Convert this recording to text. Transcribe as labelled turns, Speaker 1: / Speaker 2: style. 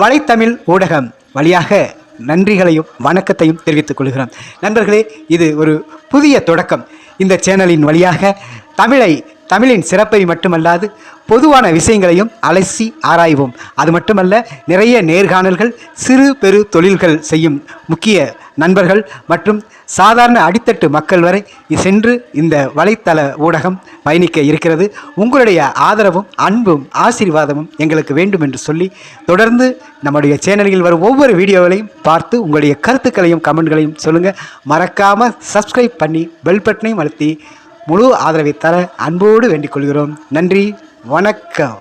Speaker 1: வலைத்தமிழ் ஊடகம் வழியாக நன்றிகளையும் வணக்கத்தையும் தெரிவித்துக் கொள்கிறோம். நண்பர்களே இது ஒரு புதிய தொடக்கம். இந்த சேனலின் வழியாக தமிழை தமிழின் சிறப்பை மட்டுமல்லாது பொதுவான விஷயங்களையும் அலசி ஆராய்வோம். அது மட்டுமல்ல நிறைய நேர்காணல்கள் சிறு பெரு தொழில்கள் செய்யும் முக்கிய நண்பர்கள் மற்றும் சாதாரண அடித்தட்டு மக்கள் வரை சென்று இந்த வலைத்தள ஊடகம் பயணிக்க இருக்கிறது. உங்களுடைய ஆதரவும் அன்பும் ஆசீர்வாதமும் எங்களுக்கு வேண்டும் என்று சொல்லி தொடர்ந்து நம்முடைய சேனலில் வரும் ஒவ்வொரு வீடியோவிலையும் பார்த்து உங்களுடைய கருத்துக்களையும் கமெண்ட்களையும் சொல்லுங்கள் மறக்காமல் சப்ஸ்கிரைப் பண்ணி பெல் பட்டனையும் அழுத்தி முழு ஆதரவை தர அன்போடு வேண்டிக் கொள்கிறோம். நன்றி வணக்கம்.